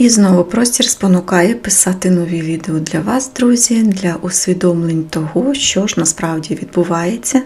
І знову простір спонукає писати нові відео для вас, друзі, для усвідомлень того, що ж насправді відбувається,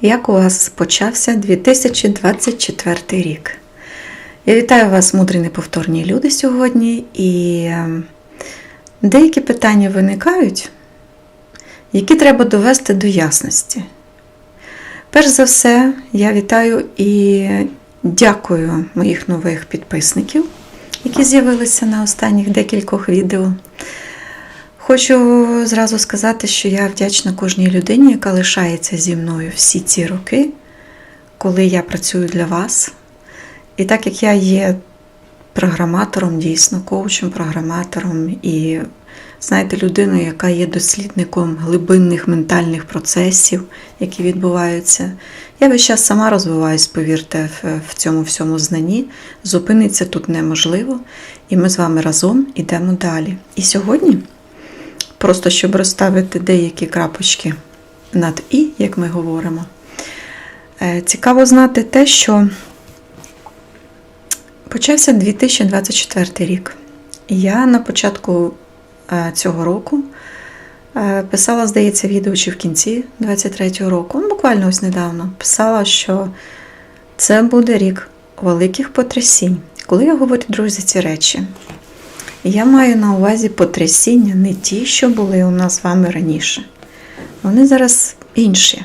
як у вас почався 2024 рік. Я вітаю вас, мудрі неповторні люди, сьогодні, і е, деякі питання виникають, які треба довести до ясності. Перш за все, я вітаю і дякую моїх нових підписників, які з'явилися на останніх декількох відео. Хочу зразу сказати, що я вдячна кожній людині, яка лишається зі мною всі ці роки, коли я працюю для вас. І так як я є програматором, дійсно, коучем, програматором і, знаєте, людиною, яка є дослідником глибинних ментальних процесів, які відбуваються, я весь час сама розвиваюсь, повірте, в- цьому всьому знанні. Зупиниться тут неможливо, і ми з вами разом йдемо далі. І сьогодні, просто щоб розставити деякі крапочки над І, як ми говоримо, е, цікаво знати те, що Почався 2024 рік. Я на початку цього року е, писала, здається, відео чи в кінці 23-го року, ну, буквально ось недавно, писала, що це буде рік великих потрясінь. Коли я говорю, друзі, ці речі, я маю на увазі потрясіння не ті, що були у нас з вами раніше. Вони зараз інші.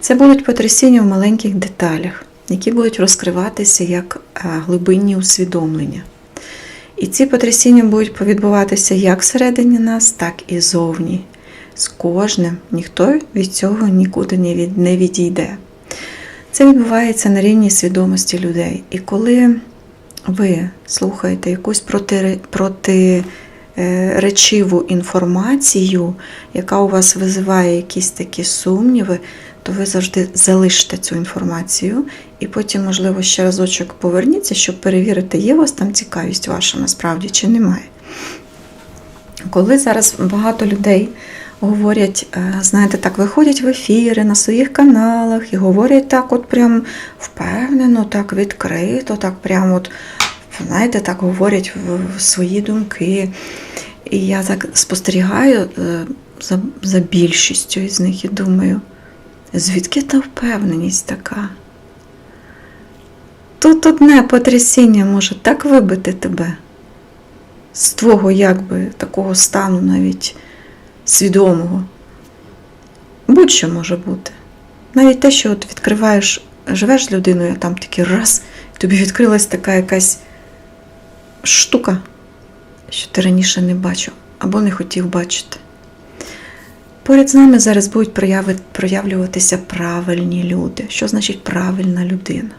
Це будуть потрясіння в маленьких деталях, які будуть розкриватися як е, глибинні усвідомлення. І ці потрясіння будуть відбуватися як всередині нас, так і зовні. З кожним ніхто від цього нікуди не відійде. Це відбувається на рівні свідомості людей. І коли ви слухаєте якусь проти, проти е, інформацію, яка у вас визиває якісь такі сумніви, то ви завжди залишите цю інформацію і потім, можливо, ще разочок поверніться, щоб перевірити, є у вас там цікавість ваша насправді чи немає. Коли зараз багато людей говорять, е, знаєте, так, виходять в ефіри на своїх каналах і говорять так, от прям впевнено, так відкрито, так прям от, знаєте, так говорять в, в свої думки. І я так спостерігаю е, за, за більшістю із них і думаю, звідки та впевненість така? Тут одне потрясіння може так вибити тебе з твого якби такого стану навіть свідомого. Будь-що може бути. Навіть те, що от відкриваєш, живеш з людиною, а там такий раз, і тобі відкрилась така якась штука, що ти раніше не бачив або не хотів бачити. Поряд з нами зараз будуть прояви- проявлюватися правильні люди. Що значить правильна людина?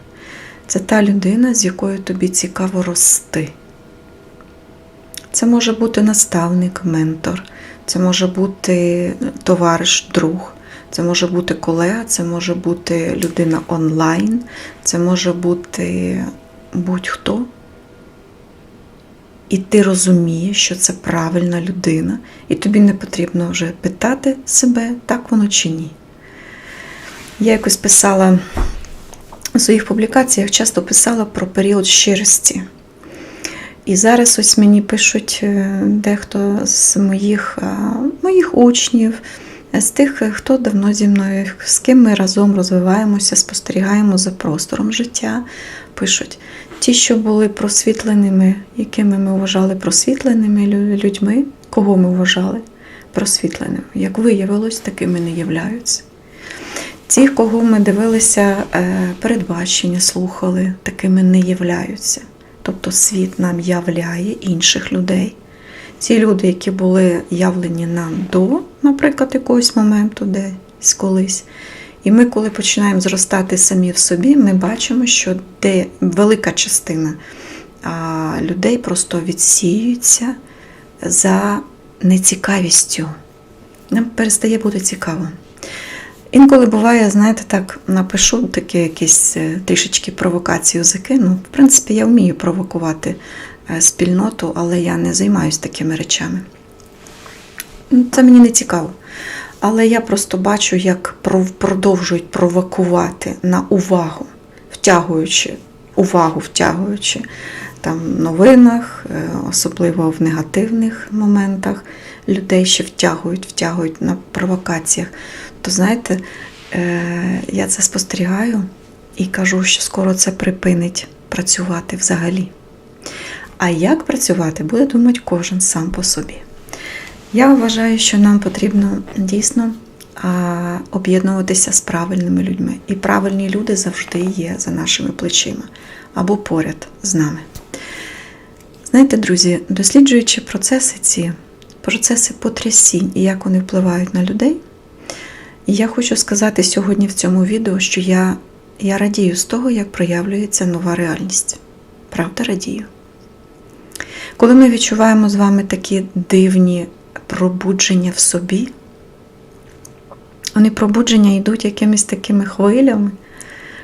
Це та людина, з якою тобі цікаво рости. Це може бути наставник, ментор, це може бути товариш, друг, це може бути колега, це може бути людина онлайн, це може бути будь-хто. І ти розумієш, що це правильна людина, і тобі не потрібно вже питати себе, так воно чи ні. Я якось писала у своїх публікаціях, часто писала про період щирості. І зараз ось мені пишуть е, дехто з моїх, е, моїх учнів, з тих, хто давно зі мною, з ким ми разом розвиваємося, спостерігаємо за простором життя. Пишуть ті, що були просвітленими, якими ми вважали просвітленими людьми, кого ми вважали просвітленими. Як виявилось, такими не являються. Ті, кого ми дивилися е, передбачення, слухали, такими не являються. Тобто світ нам являє інших людей. Ці люди, які були явлені нам до, наприклад, якогось моменту, десь колись. І ми, коли починаємо зростати самі в собі, ми бачимо, що де велика частина людей просто відсіюється за нецікавістю. Нам перестає бути цікаво. Інколи буває, знаєте, так напишу таке якісь е, трішечки провокацію закину. В принципі, я вмію провокувати е, спільноту, але я не займаюся такими речами. Це мені не цікаво. Але я просто бачу, як продовжують провокувати на увагу, втягуючи увагу, втягуючи там новинах, е, особливо в негативних моментах, людей ще втягують, втягують на провокаціях. То знаєте, е, я це спостерігаю і кажу, що скоро це припинить працювати взагалі. А як працювати, буде думати кожен сам по собі. Я вважаю, що нам потрібно дійсно об'єднуватися з правильними людьми. І правильні люди завжди є за нашими плечима або поряд з нами. Знаєте, друзі, досліджуючи процеси ці, процеси потрясінь і як вони впливають на людей, я хочу сказати сьогодні в цьому відео, що я, я радію з того, як проявлюється нова реальність. Правда, радію. Коли ми відчуваємо з вами такі дивні пробудження в собі, вони пробудження йдуть якимись такими хвилями,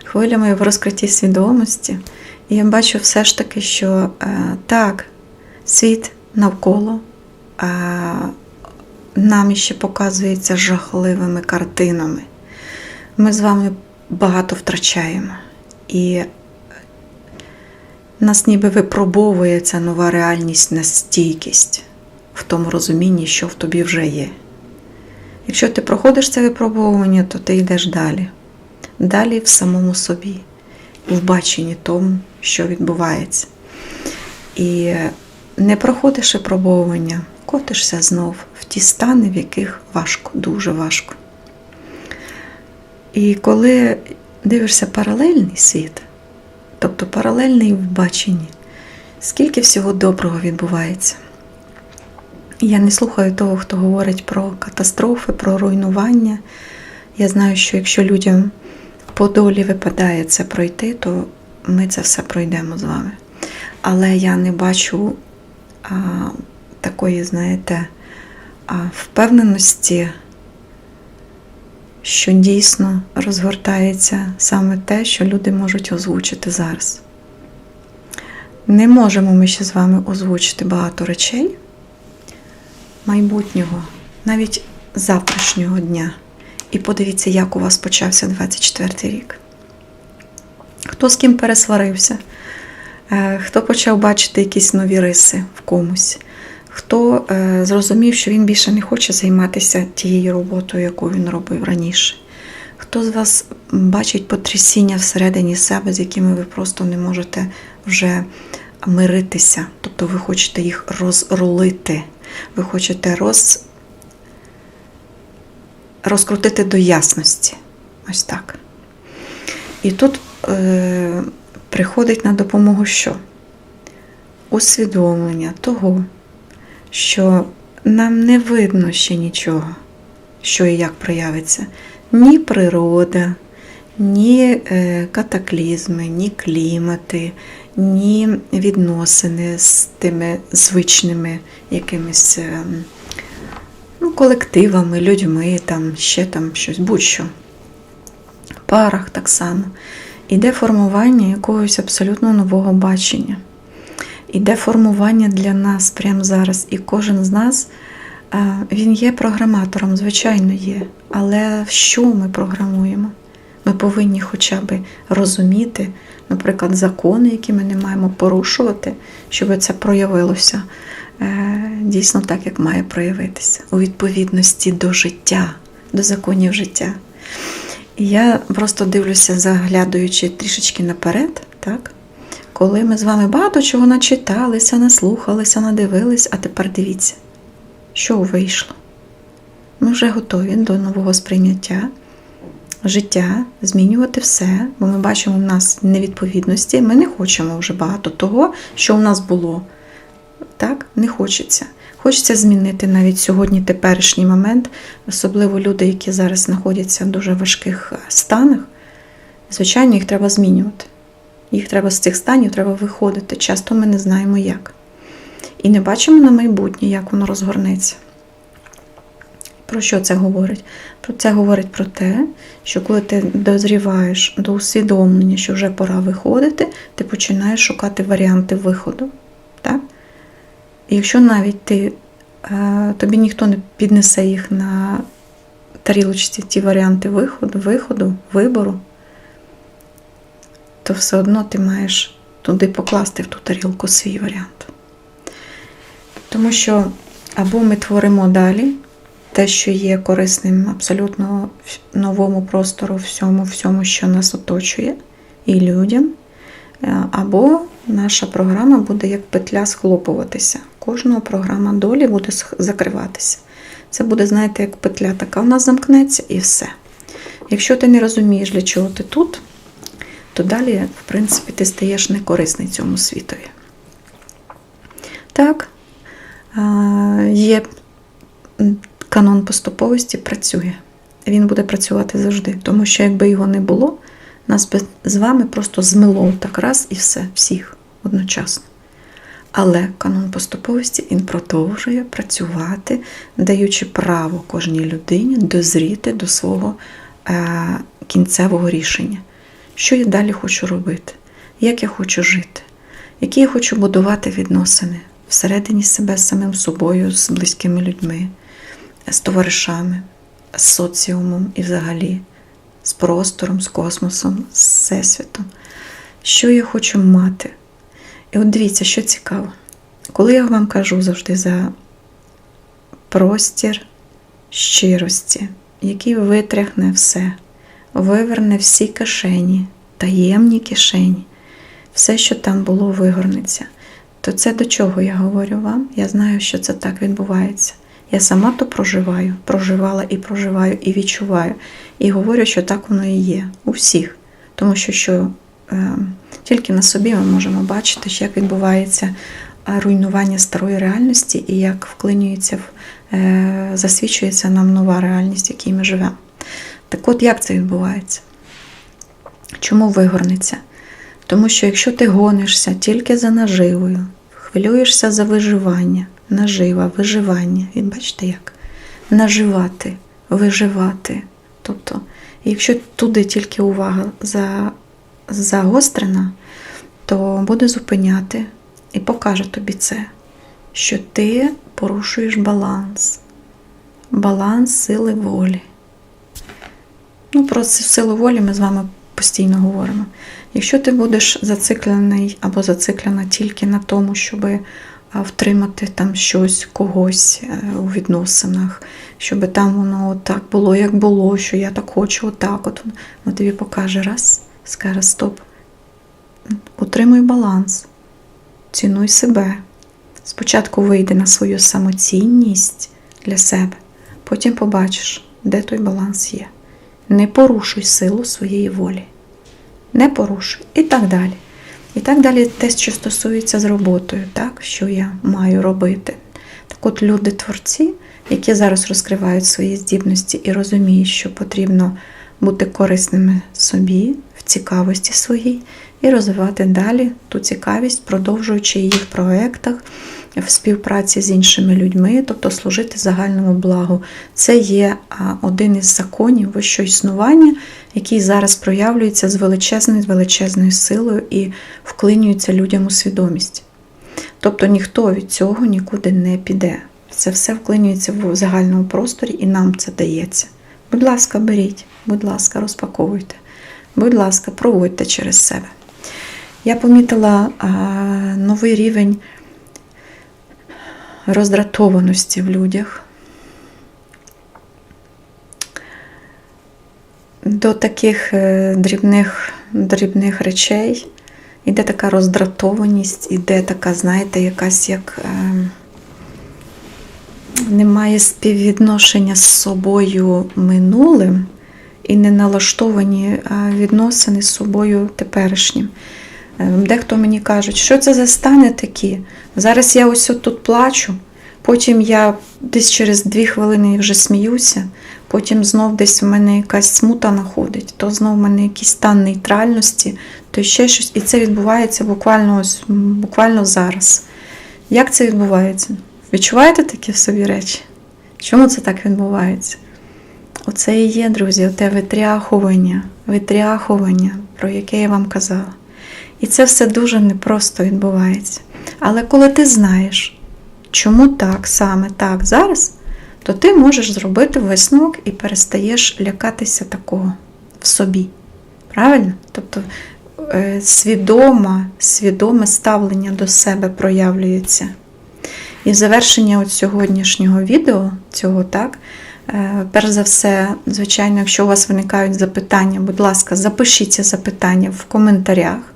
хвилями в розкритті свідомості. І я бачу все ж таки, що е, так, світ навколо е, нам іще показується жахливими картинами. Ми з вами багато втрачаємо. І нас ніби випробовує ця нова реальність на стійкість в тому розумінні, що в тобі вже є. Якщо ти проходиш це випробовування, то ти йдеш далі. Далі в самому собі, в баченні тому, що відбувається. І не проходиш випробовування, котишся знов в ті стани, в яких важко, дуже важко. І коли дивишся паралельний світ, тобто паралельний в баченні, скільки всього доброго відбувається. Я не слухаю того, хто говорить про катастрофи, про руйнування. Я знаю, що якщо людям по долі випадає це пройти, то ми це все пройдемо з вами. Але я не бачу а, такої, знаєте, а, впевненості, що дійсно розгортається саме те, що люди можуть озвучити зараз. Не можемо ми ще з вами озвучити багато речей майбутнього, навіть завтрашнього дня. І подивіться, як у вас почався 24 рік. Хто з ким пересварився, е, хто почав бачити якісь нові риси в комусь, хто е, зрозумів, що він більше не хоче займатися тією роботою, яку він робив раніше. Хто з вас бачить потрясіння всередині себе, з якими ви просто не можете вже миритися, тобто ви хочете їх розрулити, ви хочете роз... розкрутити до ясності. Ось так. І тут е, приходить на допомогу що? Усвідомлення того, що нам не видно ще нічого, що і як проявиться. Ні природа, ні е, катаклізми, ні клімати, ні відносини з тими звичними якимись е, ну, колективами, людьми, там, ще там щось, будь-що. Парах так само. Іде формування якогось абсолютно нового бачення. Іде формування для нас прямо зараз. І кожен з нас е, він є програматором, звичайно, є. Але що ми програмуємо? Ми повинні хоча б розуміти, наприклад, закони, які ми не маємо порушувати, щоб це проявилося е, дійсно так, як має проявитися, у відповідності до життя, до законів життя. І я просто дивлюся, заглядаючи трішечки наперед, так? коли ми з вами багато чого начиталися, наслухалися, надивились, а тепер дивіться, що вийшло. Ми вже готові до нового сприйняття життя, змінювати все, бо ми бачимо в нас невідповідності. Ми не хочемо вже багато того, що у нас було. Так, не хочеться. Хочеться змінити навіть сьогодні теперішній момент, особливо люди, які зараз знаходяться в дуже важких станах. Звичайно, їх треба змінювати. Їх треба з цих станів треба виходити. Часто ми не знаємо як. І не бачимо на майбутнє, як воно розгорнеться. Про що це говорить? Про це говорить про те, що коли ти дозріваєш до усвідомлення, що вже пора виходити, ти починаєш шукати варіанти виходу. Так? І якщо навіть ти, е, тобі ніхто не піднесе їх на тарілочці, ті варіанти виходу, виходу, вибору, то все одно ти маєш туди покласти в ту тарілку свій варіант. Тому що або ми творимо далі те, що є корисним абсолютно в новому простору, всьому, всьому, що нас оточує, і людям, е, або наша програма буде як петля схлопуватися. Кожного програма долі буде закриватися. Це буде, знаєте, як петля така в нас замкнеться і все. Якщо ти не розумієш, для чого ти тут, то далі, в принципі, ти стаєш некорисний цьому світові. Так, є м, канон поступовості працює. Він буде працювати завжди, тому що якби його не було, нас би з вами просто змило так раз і все, всіх одночасно. Але канон поступовості він продовжує працювати, даючи право кожній людині дозріти до свого е, кінцевого рішення. Що я далі хочу робити, як я хочу жити, які я хочу будувати відносини всередині себе з самим собою, з близькими людьми, з товаришами, з соціумом і взагалі, з простором, з космосом, з всесвітом. Що я хочу мати? І от дивіться, що цікаво. Коли я вам кажу завжди за простір щирості, який витряхне все, виверне всі кишені, таємні кишені, все, що там було, вигорнеться. То це до чого я говорю вам? Я знаю, що це так відбувається. Я сама то проживаю, проживала і проживаю, і відчуваю. І говорю, що так воно і є у всіх. Тому що, що е, тільки на собі ми можемо бачити, як відбувається е, руйнування старої реальності і як вклинюється, е, засвідчується нам нова реальність, в якій ми живемо. Так от як це відбувається? Чому вигорнеться? Тому що якщо ти гонишся тільки за наживою, хвилюєшся за виживання, нажива, виживання, і бачите як? Наживати, виживати. Тобто, якщо туди тільки увага за, загострена, то буде зупиняти і покаже тобі це, що ти порушуєш баланс, баланс сили волі. Ну, про силу волі ми з вами постійно говоримо. Якщо ти будеш зациклений або зациклена тільки на тому, щоб втримати там щось, когось е, у відносинах, щоб там воно так було, як було, що я так хочу, отак. От воно тобі покаже раз, скаже стоп. Утримуй баланс, цінуй себе. Спочатку вийди на свою самоцінність для себе, потім побачиш, де той баланс є. Не порушуй силу своєї волі. Не порушуй. І так далі. І так далі, те, що стосується з роботою, так, що я маю робити. Так от люди-творці, які зараз розкривають свої здібності і розуміють, що потрібно бути корисними собі, в цікавості своїй, і розвивати далі ту цікавість, продовжуючи її в проєктах, в співпраці з іншими людьми, тобто служити загальному благу. Це є один із законів вищого існування, який зараз проявлюється з величезною, величезною силою і вклинюється людям у свідомість. Тобто ніхто від цього нікуди не піде. Це все вклинюється в загальному просторі і нам це дається. Будь ласка, беріть, будь ласка, розпаковуйте, будь ласка, проводьте через себе. Я помітила а, новий рівень роздратованості в людях. До таких е, дрібних, дрібних речей іде така роздратованість, іде така, знаєте, якась як е, немає співвідношення з собою минулим і не налаштовані відносини з собою теперішнім. Е, Дехто мені каже, що це за стани такі? Зараз я ось тут плачу, потім я десь через дві хвилини вже сміюся, потім знов десь в мене якась смута находить, то знов в мене якийсь стан нейтральності, то ще щось. І це відбувається буквально ось, буквально зараз. Як це відбувається? Відчуваєте такі в собі речі? Чому це так відбувається? Оце і є, друзі, оте витряхування, витряхування, про яке я вам казала. І це все дуже непросто відбувається. Але коли ти знаєш, чому так, саме так зараз, то ти можеш зробити висновок і перестаєш лякатися такого в собі. Правильно? Тобто е, свідома, свідоме ставлення до себе проявлюється. І завершення от сьогоднішнього відео, цього так, е, перш за все, звичайно, якщо у вас виникають запитання, будь ласка, запишіть ці запитання в коментарях.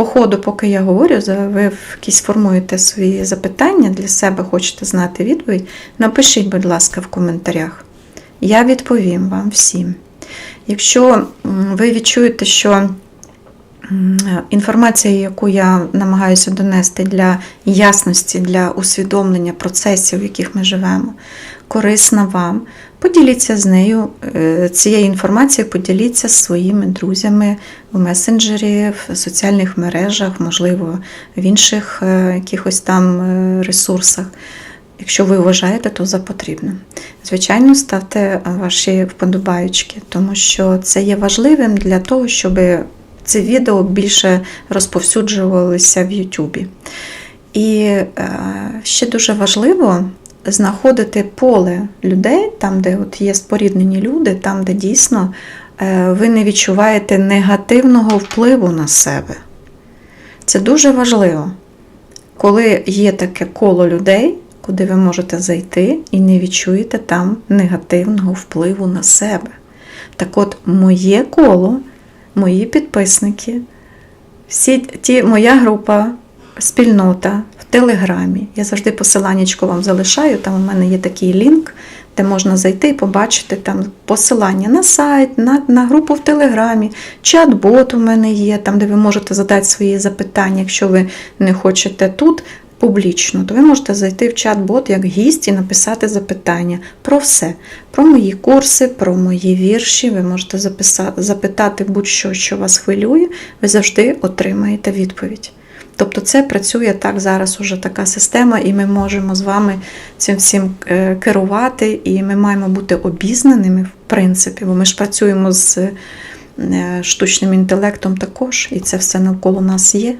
По ходу, поки я говорю, ви якісь формуєте свої запитання для себе, хочете знати відповідь, напишіть, будь ласка, в коментарях. Я відповім вам всім. Якщо ви відчуєте, що інформація, яку я намагаюся донести для ясності, для усвідомлення процесів, в яких ми живемо, корисна вам, поділіться з нею е, цією інформацією, поділіться з своїми друзями в месенджері, в соціальних мережах, можливо, в інших е, якихось там е, ресурсах. Якщо ви вважаєте, то за потрібне. Звичайно, ставте ваші вподобаючки, тому що це є важливим для того, щоб це відео більше розповсюджувалося в Ютубі. І е, ще дуже важливо знаходити поле людей, там, де от є споріднені люди, там, де дійсно е, ви не відчуваєте негативного впливу на себе. Це дуже важливо, коли є таке коло людей, куди ви можете зайти і не відчуєте там негативного впливу на себе. Так от, моє коло, мої підписники, всі ті, моя група, спільнота в Телеграмі. Я завжди посиланнячко вам залишаю. Там у мене є такий лінк, де можна зайти і побачити там посилання на сайт, на, на групу в Телеграмі, чат-бот у мене є, там, де ви можете задати свої запитання, якщо ви не хочете тут. Публічно, то ви можете зайти в чат-бот як гість і написати запитання про все, про мої курси, про мої вірші. Ви можете записати, запитати будь-що, що вас хвилює, ви завжди отримаєте відповідь. Тобто це працює так зараз уже така система, і ми можемо з вами цим всім е, керувати, і ми маємо бути обізнаними, в принципі, бо ми ж працюємо з е, штучним інтелектом також, і це все навколо нас є.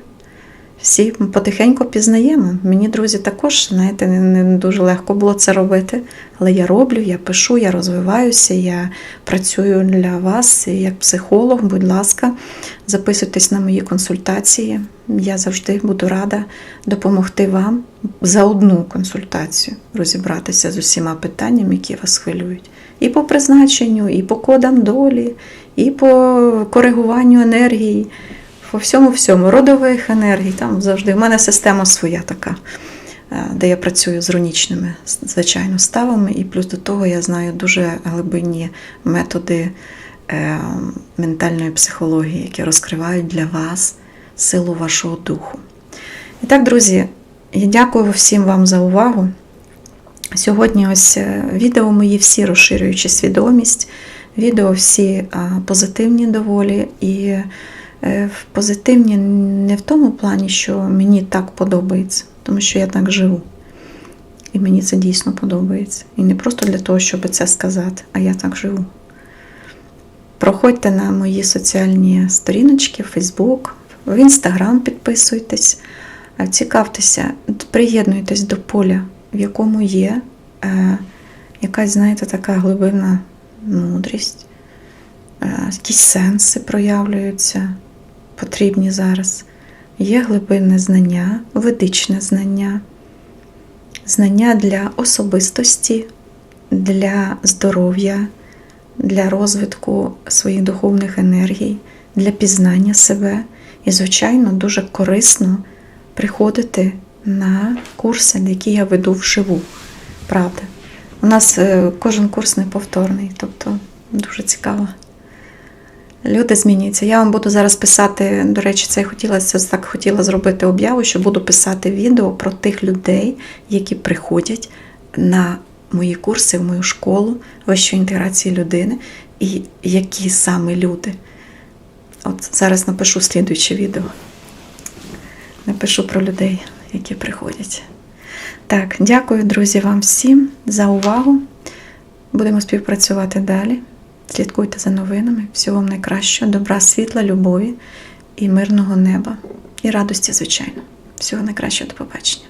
Всі потихеньку пізнаємо. Мені, друзі, також, знаєте, не, дуже легко було це робити. Але я роблю, я пишу, я розвиваюся, я працюю для вас як психолог. Будь ласка, записуйтесь на мої консультації. Я завжди буду рада допомогти вам за одну консультацію розібратися з усіма питаннями, які вас хвилюють. І по призначенню, і по кодам долі, і по коригуванню енергії по всьому всьому, родових енергій, там завжди. У мене система своя така, е, де я працюю з рунічними, звичайно, ставами, і плюс до того я знаю дуже глибинні методи е, ментальної психології, які розкривають для вас силу вашого духу. І так, друзі, я дякую всім вам за увагу. Сьогодні ось е, відео мої всі розширюючи свідомість, відео всі позитивні доволі. і в позитивні не в тому плані, що мені так подобається, тому що я так живу. І мені це дійсно подобається. І не просто для того, щоб це сказати, а я так живу. Проходьте на мої соціальні сторіночки, Фейсбук, в Інстаграм підписуйтесь, е, цікавтеся, приєднуйтесь до поля, в якому є е, якась, знаєте, така глибинна мудрість, е, якісь сенси проявлюються потрібні зараз. Є глибинне знання, ведичне знання, знання для особистості, для здоров'я, для розвитку своїх духовних енергій, для пізнання себе. І, звичайно, дуже корисно приходити на курси, які я веду вживу. Правда. У нас е, кожен курс неповторний, тобто дуже цікаво. Люди змінюються. Я вам буду зараз писати, до речі, це я хотіла це так хотіла зробити об'яву, що буду писати відео про тих людей, які приходять на мої курси, в мою школу вищої інтеграції людини, і які саме люди. От зараз напишу слідуюче відео. Напишу про людей, які приходять. Так, дякую, друзі, вам всім за увагу. Будемо співпрацювати далі. Слідкуйте за новинами. Всього вам найкращого, добра, світла, любові і мирного неба. І радості, звичайно. Всього найкращого до побачення.